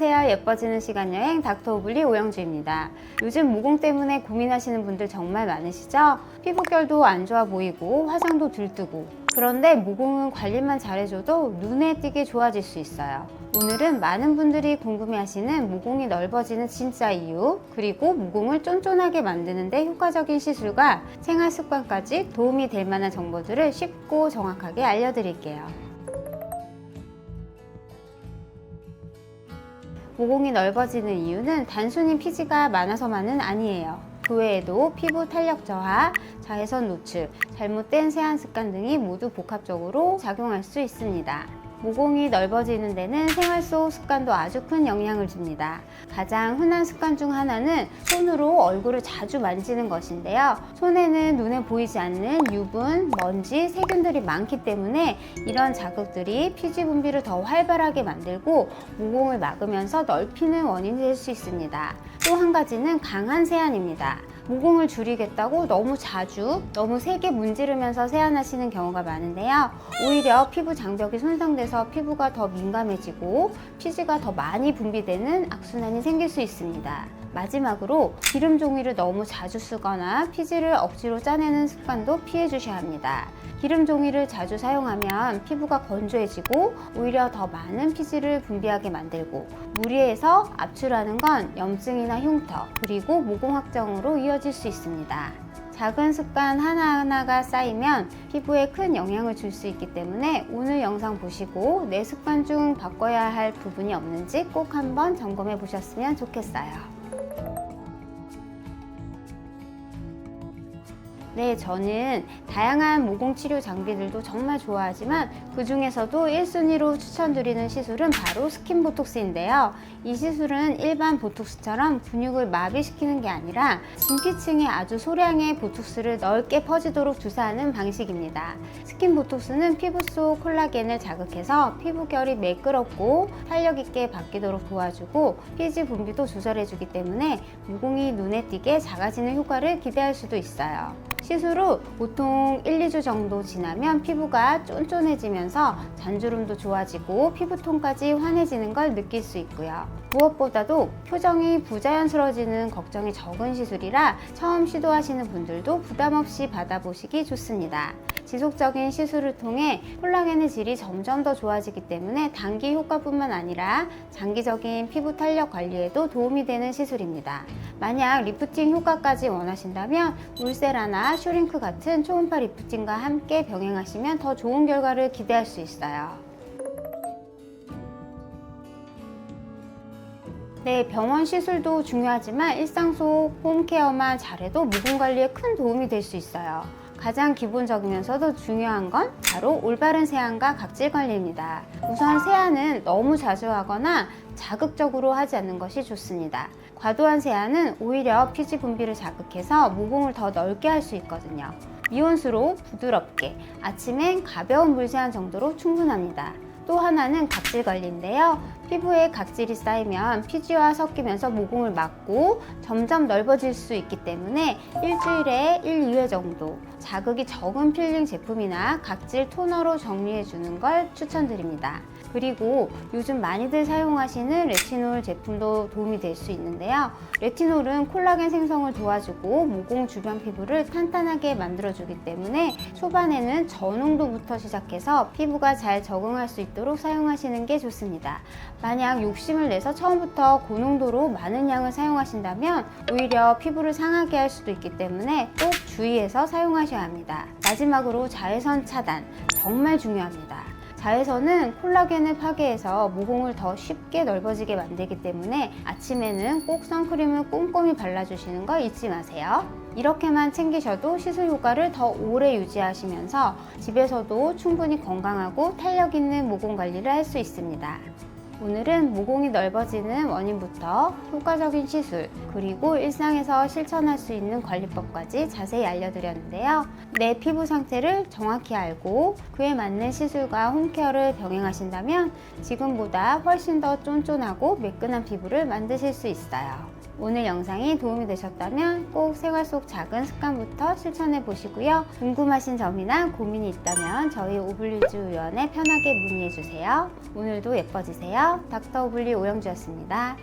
예뻐지는 시간 여행 닥터 오블리 오영주입니다. 요즘 모공 때문에 고민하시는 분들 정말 많으시죠? 피부결도 안 좋아 보이고 화장도 들뜨고 그런데 모공은 관리만 잘해줘도 눈에 띄게 좋아질 수 있어요. 오늘은 많은 분들이 궁금해하시는 모공이 넓어지는 진짜 이유 그리고 모공을 쫀쫀하게 만드는데 효과적인 시술과 생활 습관까지 도움이 될 만한 정보들을 쉽고 정확하게 알려드릴게요. 모공이 넓어지는 이유는 단순히 피지가 많아서만은 아니에요. 그 외에도 피부 탄력 저하, 자외선 노출, 잘못된 세안 습관 등이 모두 복합적으로 작용할 수 있습니다. 모공이 넓어지는 데는 생활 속 습관도 아주 큰 영향을 줍니다. 가장 흔한 습관 중 하나는 손으로 얼굴을 자주 만지는 것인데요. 손에는 눈에 보이지 않는 유분, 먼지, 세균들이 많기 때문에 이런 자극들이 피지 분비를 더 활발하게 만들고 모공을 막으면서 넓히는 원인이 될 수 있습니다. 또 한 가지는 강한 세안입니다. 모공을 줄이겠다고 너무 자주, 너무 세게 문지르면서 세안하시는 경우가 많은데요. 오히려 피부 장벽이 손상돼서 피부가 더 민감해지고 피지가 더 많이 분비되는 악순환이 생길 수 있습니다. 마지막으로 기름 종이를 너무 자주 쓰거나 피지를 억지로 짜내는 습관도 피해 주셔야 합니다. 기름 종이를 자주 사용하면 피부가 건조해지고 오히려 더 많은 피지를 분비하게 만들고 무리해서 압출하는 건 염증이나 흉터 그리고 모공 확정으로 이어질 수 있습니다. 작은 습관 하나하나가 쌓이면 피부에 큰 영향을 줄 수 있기 때문에 오늘 영상 보시고 내 습관 중 바꿔야 할 부분이 없는지 꼭 한번 점검해 보셨으면 좋겠어요. 네, 저는 다양한 모공 치료 장비들도 정말 좋아하지만 그 중에서도 1순위로 추천드리는 시술은 바로 스킨 보톡스인데요. 이 시술은 일반 보톡스처럼 근육을 마비시키는 게 아니라 진피층에 아주 소량의 보톡스를 넓게 퍼지도록 주사하는 방식입니다. 스킨 보톡스는 피부 속 콜라겐을 자극해서 피부결이 매끄럽고 탄력 있게 바뀌도록 도와주고 피지 분비도 조절해주기 때문에 모공이 눈에 띄게 작아지는 효과를 기대할 수도 있어요. 시술 후 보통 1, 2주 정도 지나면 피부가 쫀쫀해지면서 잔주름도 좋아지고 피부톤까지 환해지는 걸 느낄 수 있고요. 무엇보다도 표정이 부자연스러워지는 걱정이 적은 시술이라 처음 시도하시는 분들도 부담 없이 받아보시기 좋습니다. 지속적인 시술을 통해 콜라겐의 질이 점점 더 좋아지기 때문에 단기 효과뿐만 아니라 장기적인 피부 탄력 관리에도 도움이 되는 시술입니다. 만약 리프팅 효과까지 원하신다면 울세라나 슈링크 같은 초음파 리프팅과 함께 병행하시면 더 좋은 결과를 기대할 수 있어요. 네, 병원 시술도 중요하지만 일상 속 홈케어만 잘해도 모공 관리에 큰 도움이 될 수 있어요. 가장 기본적이면서도 중요한 건 바로 올바른 세안과 각질 관리입니다. 우선 세안은 너무 자주 하거나 자극적으로 하지 않는 것이 좋습니다. 과도한 세안은 오히려 피지 분비를 자극해서 모공을 더 넓게 할 수 있거든요. 미온수로 부드럽게 아침엔 가벼운 물 세안 정도로 충분합니다. 또 하나는 각질 관리인데요. 피부에 각질이 쌓이면 피지와 섞이면서 모공을 막고 점점 넓어질 수 있기 때문에 일주일에 1, 2회 정도 자극이 적은 필링 제품이나 각질 토너로 정리해 주는 걸 추천드립니다. 그리고 요즘 많이들 사용하시는 레티놀 제품도 도움이 될 수 있는데요. 레티놀은 콜라겐 생성을 도와주고 모공 주변 피부를 탄탄하게 만들어주기 때문에 초반에는 저농도부터 시작해서 피부가 잘 적응할 수 있도록 사용하시는 게 좋습니다. 만약 욕심을 내서 처음부터 고농도로 많은 양을 사용하신다면 오히려 피부를 상하게 할 수도 있기 때문에 꼭 주의해서 사용하셔야 합니다. 마지막으로 자외선 차단 정말 중요합니다. 자외선은 콜라겐을 파괴해서 모공을 더 쉽게 넓어지게 만들기 때문에 아침에는 꼭 선크림을 꼼꼼히 발라주시는 거 잊지 마세요. 이렇게만 챙기셔도 시술 효과를 더 오래 유지하시면서 집에서도 충분히 건강하고 탄력 있는 모공 관리를 할 수 있습니다. 오늘은 모공이 넓어지는 원인부터 효과적인 시술, 그리고 일상에서 실천할 수 있는 관리법까지 자세히 알려드렸는데요. 내 피부 상태를 정확히 알고 그에 맞는 시술과 홈케어를 병행하신다면 지금보다 훨씬 더 쫀쫀하고 매끈한 피부를 만드실 수 있어요. 오늘 영상이 도움이 되셨다면 꼭 생활 속 작은 습관부터 실천해 보시고요. 궁금하신 점이나 고민이 있다면 저희 오블리주 의원에 편하게 문의해 주세요. 오늘도 예뻐지세요. 닥터 오블리 오영주였습니다.